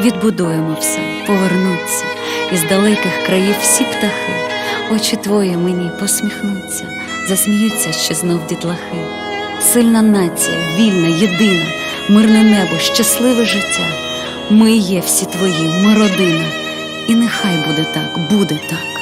Відбудуємо все, повернуться, із далеких країв всі птахи, очі твої мені посміхнуться, засміються ще знов дітлахи. Сильна нація, вільна, єдина, мирне небо, щасливе життя. Ми є всі твої, ми родина, і нехай буде так, буде так.